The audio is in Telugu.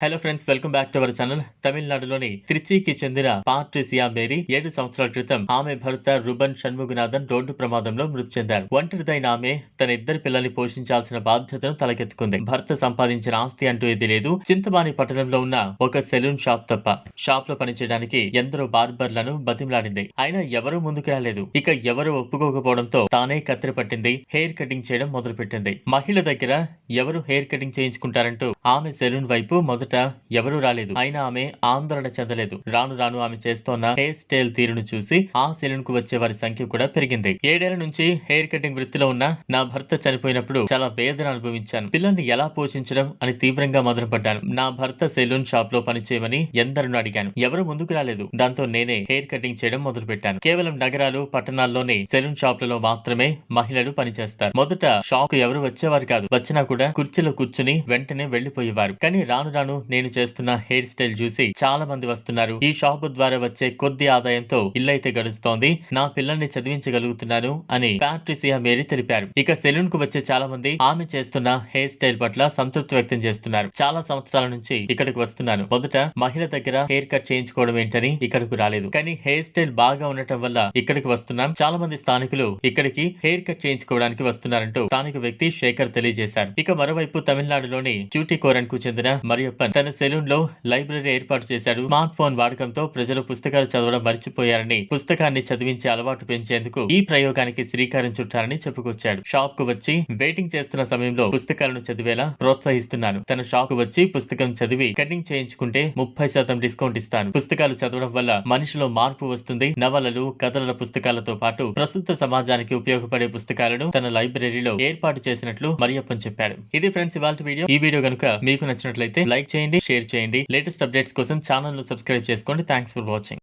Hello friends welcome back to our channel తమిళనాడులోని త్రిచికి చెందిన పాట్రిసియా మేరీ ఏడు సంవత్సరాల క్రితం ఆమె భర్త రుబన్ షణ్ముగనాథన్ రోడ్డు ప్రమాదంలో మృతి చెందారు. ఒంటరిదైన ఆమె తన ఇద్దరు పిల్లల్ని పోషించాల్సిన బాధ్యతను తలకెత్తుకుంది. భర్త సంపాదించిన ఆస్తి అంటూ ఏది లేదు. చింతమాని పట్టణంలో ఉన్న ఒక సెలూన్ షాప్ తప్ప షాప్లో పనిచేయడానికి ఎందరో బార్బర్లను బతిమలాడింది. అయినా ఎవరూ ముందుకు రాలేదు. ఇక ఎవరు ఒప్పుకోకపోవడంతో తానే కత్తిరి పట్టింది. హెయిర్ కటింగ్ చేయడం మొదలుపెట్టింది. మహిళ దగ్గర ఎవరు హెయిర్ కటింగ్ చేయించుకుంటారంటూ ఆమె సెలూన్ వైపు మొదటి ఎవరూ రాలేదు. అయినా ఆమె ఆందోళన చెందలేదు. రాను రాను ఆమె చేస్తోన్న హెయిర్ స్టైల్ తీరును చూసి ఆ సెలూన్కు వచ్చే వారి సంఖ్య కూడా పెరిగింది. ఏడేళ్ళ నుంచి హెయిర్ కటింగ్ వృత్తిలో ఉన్న నా భర్త చనిపోయినప్పుడు చాలా వేదన అనుభవించాను. పిల్లల్ని ఎలా పోషించడం అని తీవ్రంగా మొదలుపడ్డాను. నా భర్త సెలూన్ షాప్లో పనిచేయమని ఎందరినో అడిగాను. ఎవరు ముందుకు రాలేదు. దాంతో నేనే హెయిర్ కటింగ్ చేయడం మొదలు పెట్టాను కేవలం నగరాలు పట్టణాల్లోని సెలూన్ షాపులలో మాత్రమే మహిళలు పనిచేస్తారు. మొదట షాప్ ఎవరు వచ్చేవారు కాదు. వచ్చినా కూడా కుర్చీలో కూర్చుని వెంటనే వెళ్ళిపోయేవారు కానీ రాను రాను నేను చేస్తున్న హెయిర్ స్టైల్ చూసి చాలా మంది వస్తున్నారు. ఈ షాప్ ద్వారా వచ్చే కొద్ది ఆదాయంతో ఇల్లైతే గడుస్తోంది. నా పిల్లల్ని చదివించగలుగుతున్నాను అని ప్యాట్రిసియా మేరీ తెలిపారు. ఇక సెలూన్కు వచ్చే చాలా మంది ఆమె చేస్తున్న హెయిర్ స్టైల్ పట్ల సంతృప్తి వ్యక్తం చేస్తున్నారు. చాలా సంవత్సరాల నుంచి ఇక్కడికి వస్తున్నాను. మొదట మహిళ దగ్గర హెయిర్ కట్ చేయించుకోవడం ఏంటని ఇక్కడకు రాలేదు. కానీ హెయిర్ స్టైల్ బాగా ఉండటం వల్ల ఇక్కడికి వస్తున్నాం. చాలా మంది స్థానికులు ఇక్కడికి హెయిర్ కట్ చేయించుకోవడానికి వస్తున్నారంటూ స్థానిక వ్యక్తి శేఖర్ తెలియజేశారు. ఇక మరోవైపు తమిళనాడులోని చూటికోరన్కు చెందిన మరియప్పన్ తన సెలూన్లో లైబ్రరీ ఏర్పాటు చేశాడు. స్మార్ట్ ఫోన్ వాడకంతో ప్రజలు పుస్తకాలు చదవడం మర్చిపోయారని పుస్తకాన్ని చదివించే అలవాటు పెంచేందుకు ఈ ప్రయోగానికి శ్రీకారం చుట్టారని చెప్పుకొచ్చాడు. షాప్కు వచ్చి వెయిటింగ్ చేస్తున్న సమయంలో పుస్తకాలను చదివేలా ప్రోత్సహిస్తున్నాను. తన షాప్కు వచ్చి పుస్తకం చదివి కటింగ్ చేయించుకుంటే ముప్పై శాతం డిస్కౌంట్ ఇస్తాను. పుస్తకాలు చదవడం వల్ల మనిషిలో మార్పు వస్తుంది. నవలలు కథల పుస్తకాలతో పాటు ప్రస్తుత సమాజానికి ఉపయోగపడే పుస్తకాలను తన లైబ్రరీలో ఏర్పాటు చేసినట్లు మరియప్పన్ చెప్పాడు. ఇది ఫ్రెండ్స్ ఇవాళ వీడియో. ఈ వీడియో కనుక మీకు నచ్చినట్లయితే లైక్ చేయండి షేర్ చేయండి. లేటెస్ట్ అప్డేట్స్ కోసం ఛానల్ను సబ్స్క్రైబ్ చేసుకోండి. Thanks for watching